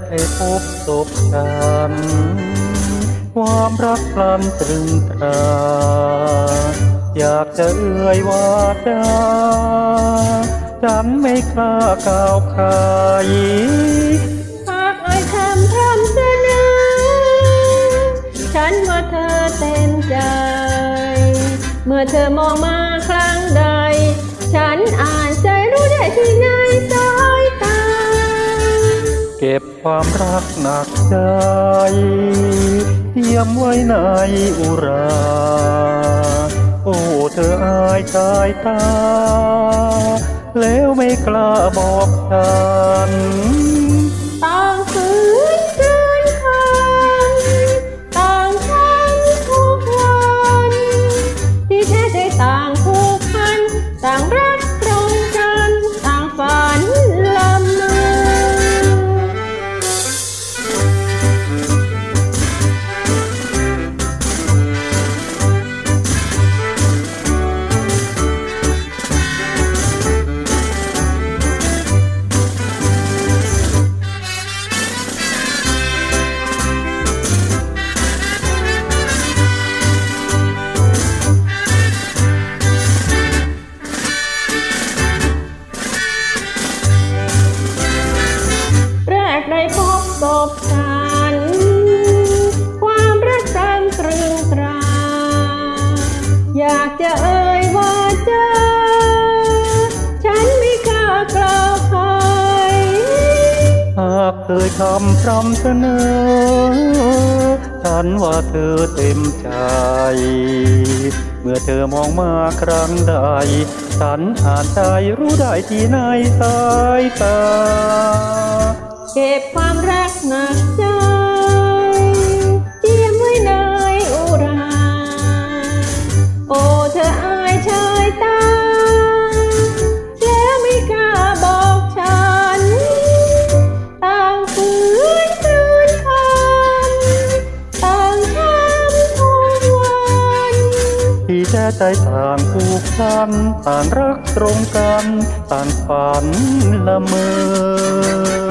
ได้พบศพกันความรักพลันตรึงตรา อยากจะเอ่ยวาจาฉันไม่กล้าก่าวขายหากไอ้ทำพร่ำเสนอฉันว่าเธอเต็มใจ เมื่อเธอมองมาครั้งใด ฉันอ่านใจรู้ได้ที่ไหน ก็บความรักหนักใจ เตรียมไว้ในอุรา โอ้เธออายสายตา แล้วไม่กล้าบอกฉัน อยากจะเอ่ยว่าเจอฉันไม่กล้ากล่าวใครหากเคยคำพร่ำเสนอ ฉันว่าเธอเต็มใจ เมื่อเธอมองมาครั้งใด ฉันอ่านใจรู้ได้ที่ในสายตา เก็บความรักหนัก ใจต่างผูกพันต่างรักตรงกัน ต่างฝันละเมอ